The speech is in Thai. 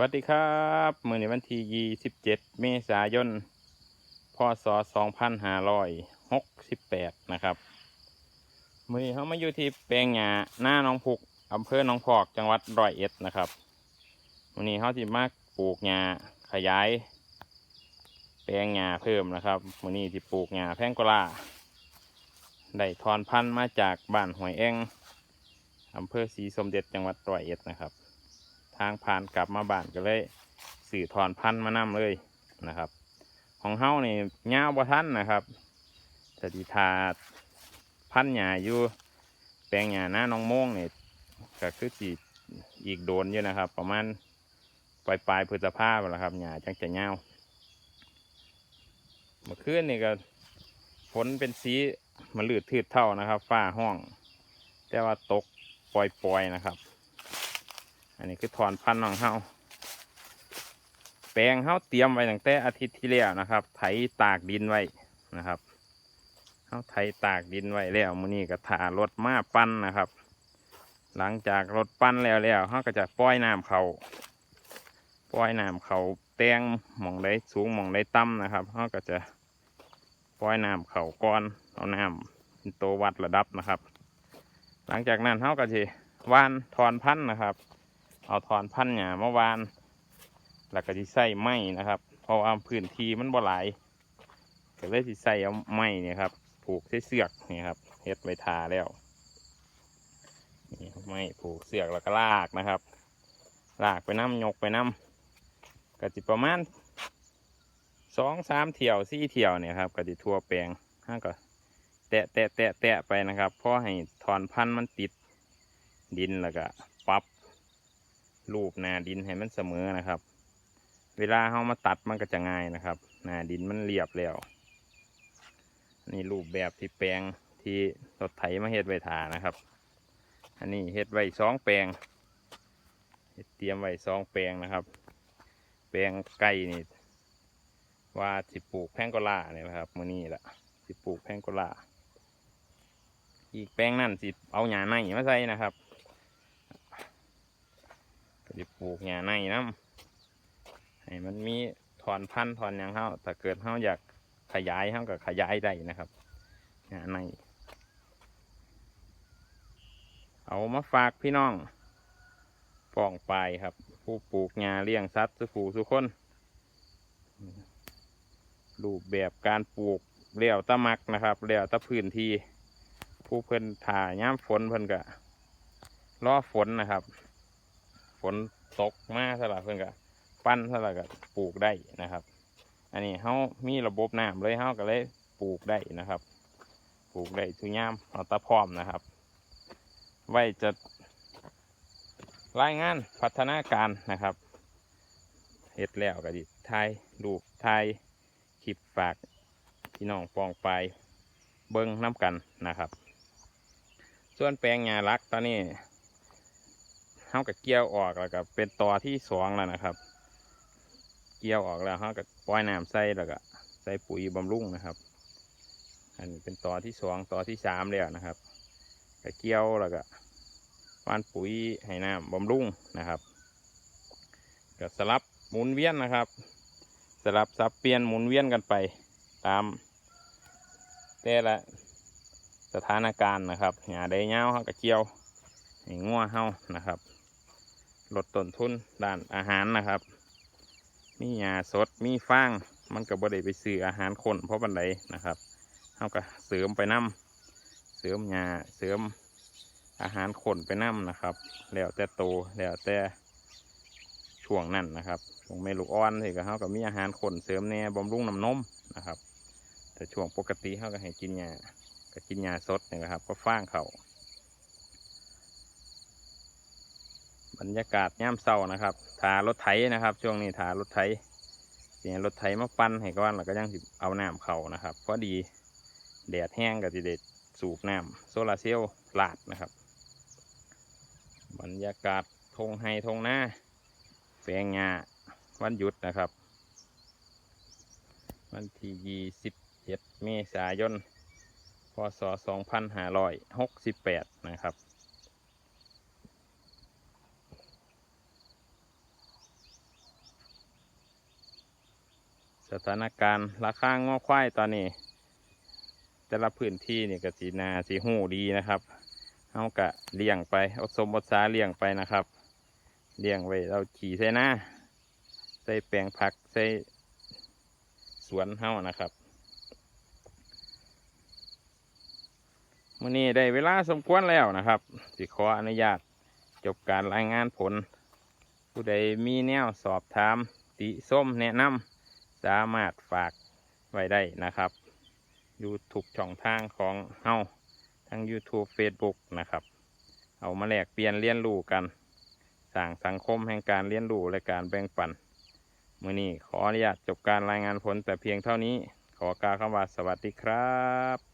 วัสดีครับมื่อในวันที่ 27 เมษายน พศ 2568 นะครับมื่อนี้เขามาอยู่ที่แปลงหญ้าหน้าน้องพุกอำเภอหนองพอก จังหวัดร้อยเอ็ดนะครับมื่อนี้เขาที่มาปลูกหญ้าขยาย แปลงหญ้าเพิ่มนะครับมื่อนี้ที่ปลูกหญ้าแพงกลาได้ทอนพันธุ์มาจากบ้านหวยแองอำเภอศรีสมเด็จจังหวัดร้อยเอ็ดนะครับ ทางผ่านกลับมาบ้านก็เลยสื่อถอนพันธุ์มานำเลยนะครับ ของเฮานี่ยาวบ่ทันนะครับสถิทาพันธุ์หญ้าอยู่แปลงหญ้าหน้าน้องโมงนี่ก็คือสีอีกโดนอยู่นะครับ ประมาณปลายปลายพฤษภาคมแล้วครับหญ้าจังจะยาวเมื่อคืนนี่ก็ฝนเป็นสีมันลืดทืดเท่านะครับฟ้าห้อง แต่ว่าตกปล่อยๆนะครับ นนี้คือถอนพันธุ์ของเฮาแปลงเฮาเตรียมไว้ตั้งแต่อาทิตย์ที่แล้วนะครับ ไถตากดินไว้นะครับเฮาไถตากดินไว้แล้วมื้อนี้ก็ถารถมาปั้นนะครับ หลังจากรถปั้นแล้วแล้วเฮาก็จะปล่อยน้ำเขาปล่อยน้ำเขาแตงหม่องได้สูงหม่องได้ต่ำนะครับเฮาก็จะปล่อยน้ำเขาก่อนเอาน้ำเป็นตัววัดระดับนะครับ หลังจากนั้นเฮาก็จะว่านถอนพันธุ์นะครับ เอาถอนพันธุ์หญ้าเมื่อวานแล้วก็ที่ใส่ไม้นะครับ เพราะว่าพื้นที่มันบ่หลายก็เลยที่ใส่เอาไม้เนี่ยครับ ผูกใส่เสือกนี่ครับเฮ็ดไว้ทาแล้วนี่ไม้ผูกเสือกแล้วก็ลากนะครับ ลากไปน้ำยกไปน้ำก็จิประมาณสองสามเที่ยวสี่เที่ยวเนี่ยครับก็จิทั่วแปลงห้าก็แตะแตะแตะแตะไปนะครับเพราะให้ถอนพันธุ์มันติดดินแล้วก็ปรับ รูปหนาดินให้มันเสมอนะครับ เวลาเขามาตัดมันก็จะง่ายนะครับ หนาดินมันเรียบแล้วนี่รูปแบบที่แปลงที่รถไถมาเฮ็ดไว้ทานะครับ อันนี้เฮ็ดไว้สองแปลงเตรียมไว้สองแปลงนะครับ แปลงไก่นี่ว่าสิปลูกแพงโกลาเนี่ยนะครับมือนี้ละสิปลูกแพงโกลาอีกแปลงนั่นสิเอาหญ้าในมาใส่นะครับ จะปลูกหญ้าในน้ำให้มันมีถอนพันธุ์ถอนหยังเฮาถ้าเกิดเฮาอยากขยายเฮาก็ขยายได้นะครับหญ้าในเอามาฝากพี่น้องป้องไปครับ ผู้ปลูกหญ้าเลี้ยงสัตว์สุขูสุคน รูปแบบการปลูกเลี้ยวตะมักนะครับเลี้ยวตะพื้นที่ ผู้เพิ่นถ่าย้ำฝนเพิ่นก็รอฝนนะครับ นตกมาสลับเพิ่นก็ปั้นสลับก็ปลูกได้นะครับ อันนี้เฮามีระบบน้ำเลยเฮาก็เลยปลูกได้นะครับ ปลูกได้ทุกยามเอาตะพร้อมนะครับ ไว้จะรายงานพัฒนาการนะครับเฮ็ดแล้วก็ดิทายรูปทายคลิปฝากพี่น้องปองไปเบิ้งน้ำกันนะครับ ส่วนแปลงหญ้ารักตอนนี้ เฮากับเกี่ยวออกแล้วก็เป็นตอที่สองแล้วนะครับ เกี่ยวออกแล้วเฮากับปล่อยน้ำใส่แล้วก็ใส่ปุ๋ยบำรุงนะครับ อันนี้เป็นตอที่สองตอที่สามแล้วนะครับก็เกี่ยวแล้วก็วานปุ๋ยให้น้ำบำรุงนะครับก็สลับหมุนเวียนนะครับ สลับสับเปลี่ยนหมุนเวียนกันไปตามแต่ละสถานการณ์นะครับหาได้เงาเฮาก็เกี่ยวให้งัวเฮานะครับ ลดต้นทุนด้านอาหารนะครับ มีหญ้าสดมีฟางมันก็บ่ได้ไปซื้ออาหารคนเพราะบันไดนะครับเฮาก็เสริมไปน้ำเสริมหญ้าเสริมอาหารคนไปน้ำนะครับ แล้วแต่โตแล้วแต่ช่วงนั้นนะครับช่วงเมลูกอ่อนที่ก็เฮาก็มีอาหารคนเสริมแน่บำรุงน้ำนมนะครับ แต่ช่วงปกติเฮาก็ให้กินหญ้าก็กินหญ้าสดนี่นะครับ ก็ฟางเขา บรรยากาศย่ามเศร้านะครับถารถไถนะครับ ช่วงนี้ถารถไถเสียรถไถมาปั้นให้ก้อนแล้วก็ยังสิเอาน้ำเขานะครับพอดีแดดแห้งก็สิเด็ดสูบน้ำโซลาร์เซลล์ลาดนะครับ บรรยากาศทงไฮทงหน้าแปลงหญ้าวันหยุดนะครับ วันที่ยี่สิบเจ็ดเมษายน พศสองพันห้าร้อยหกสิบแปดนะครับ ถานการณ์ราคางอควายตอนนี้ แต่ละพื้นที่นี่ก็สีนาสีหูดีนะครับเอากะเลี้ยงไปเอาสมบทสาเลี้ยงไปนะครับเลี้ยงไว้เราขี่ใส่หน้าใส่แปลงผักใส่สวนเฮานะครับมื่อนี้ได้เวลาสมควรแล้วนะครับ สิขออนุญาตจบการรายงานผล ผู้ใดมีแนวสอบถามติส้มแนะนำ สามารถฝากไว้ได้นะครับ YouTube ช่องทางของเฮาทั้ง YouTube Facebook นะครับ เอามาแลกเปลี่ยนเรียนรู้กันสร้างสังคมแห่งการเรียนรู้และการแบ่งปันมื่อนี้ขออนุญาตจบการรายงานผลแต่เพียงเท่านี้ ขอกล่าวคำว่าสวัสดีครับ